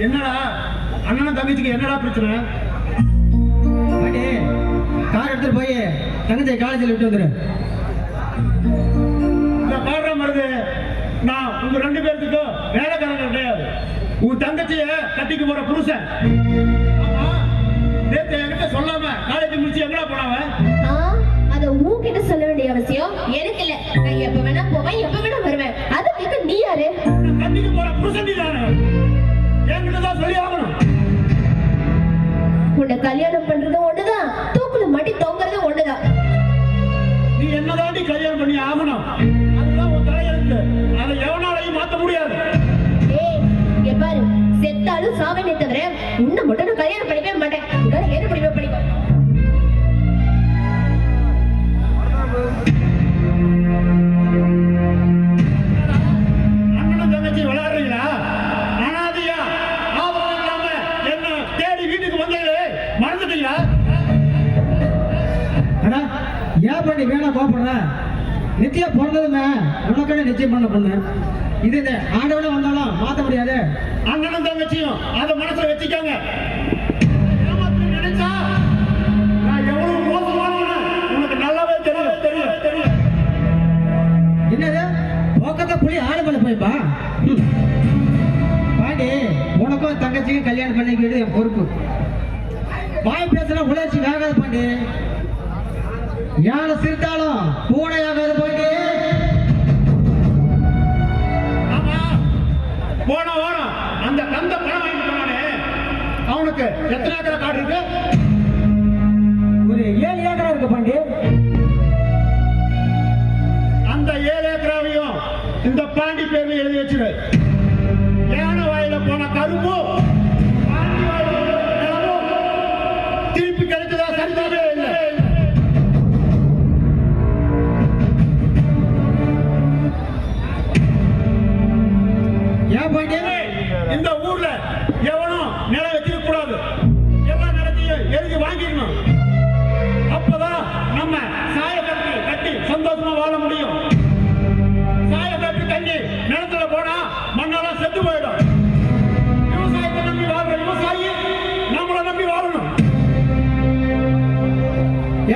என்னடா? அண்ணனும் தங்கச்சிக்கு என்னடா பிரச்சனை? பாட்டி கார் எடுத்துட்டு போய் தங்கச்சியை காலேஜில் விட்டு வந்துடு இந்த பாடுற மருது நான் உங்க ரெண்டு பேர்த்துக்கும் வேலைக்காரங்க கிடையாது. உன் தங்கச்சிய கட்டிக்கு போற புருஷன். நேத்து என்கிட்ட சொல்லாம காலேஜ் முடிச்சு எங்கடா போனாவ? ஆ, அத உன்கிட்ட சொல்ல வேண்டிய அவசியம் எனக்கு இல்ல. நான் எப்ப வேணா போவேன் எப்ப வேணா என்கிட்ட தான் சொல்லி ஆகணும் உன்னை கல்யாணம் பண்றதும் ஒண்ணுதான் தூக்குல மாட்டி தொங்குறதும் ஒண்ணுதான். நீ என்னதாண்டி கல்யாணம் பண்ணி ஆகணும்? அதுதான் உன் தலையெழுத்து. அதை எவனாலையும் மாத்த முடியாது. ஏய் பாரு செத்தாலும் சாவேனே தவிர உன்னை மட்டும் கல்யாணம் பண்ணிக்கவே மாட்டேன். மறந்துட்டீங்களா அடா ஏன் பாட்டி வேணாம் கோப்படுற நித்யா பிறந்ததுமே உனக்கான நிச்சயம் பண்ண பொண்ணு. இது இந்த ஆண்டவனே வந்தாலும் மாற்ற முடியாது. அண்ணனும் தங்கச்சியும் அதை மனசுல வச்சுக்காங்க. நினைச்சா? நான் எவ்வளவு உனக்கு நல்லாவே தெரியும். தெரியும் தெரியும். என்னது? போக்கத்த புலி ஆடு மேல போய்ப்பா. பாண்டி உனக்கும் தங்கச்சிக்கும் கல்யாணம் பண்ணிக்கிறது என் பொறுப்பு. வாய் பேசுனா உணர்ச்சி ஆகாது பாண்டி யானை சிரித்தாலும் பூனை ஆகாது பாண்டி போன வாரம் அந்த கந்த பணம் போனானே. அவனுக்கு எத்தனை ஏக்கரை காடு இருக்கு? ஒரு ஏழு ஏக்கரா இருக்கு பாண்டி. அந்த ஏழு ஏக்கராவையும் இந்த பாண்டி பேர்ல எழுதி வச்சிரு. யானை வாயில போன கரும்பு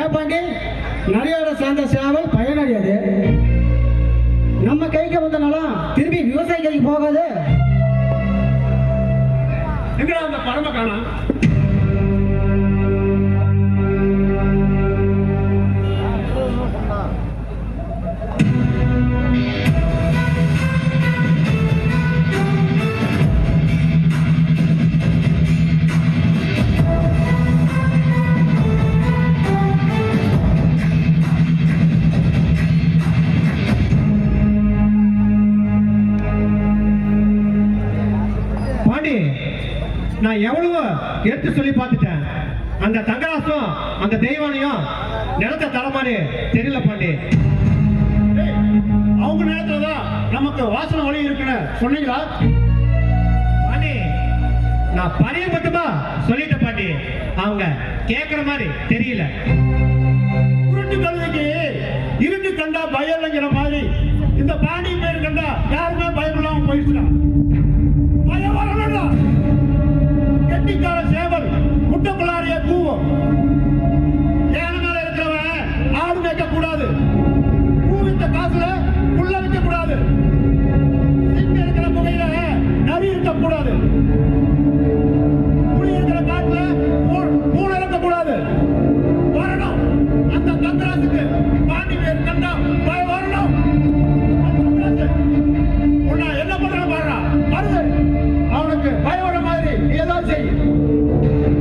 ஏன் பாண்டி நரியோட சேர்ந்த சேவல் பயனடையாது. நம்ம கைக்கு வந்த நிலம் திரும்பி விவசாயி கைக்கு போகாது. எங்கடா அந்த பரம காணும்? பாண்டி நான் எவ்வளவோ எடுத்து சொல்லி பார்த்துட்டேன். அந்த தங்கராசும் அந்த தெய்வானையும் நிலத்த தலைமாரி தெரியல பாண்டி அவங்க நேரத்துல தான் நமக்கு வாசனை வழி இருக்குன்னு சொன்னீங்களா? பாண்டி நான் பழைய மட்டுமா சொல்லிட்டேன் பாண்டி அவங்க கேட்குற மாதிரி தெரியல. உருட்டு கழுதைக்கு இருட்டு கண்டா பயம் மாதிரி இந்த பாண்டி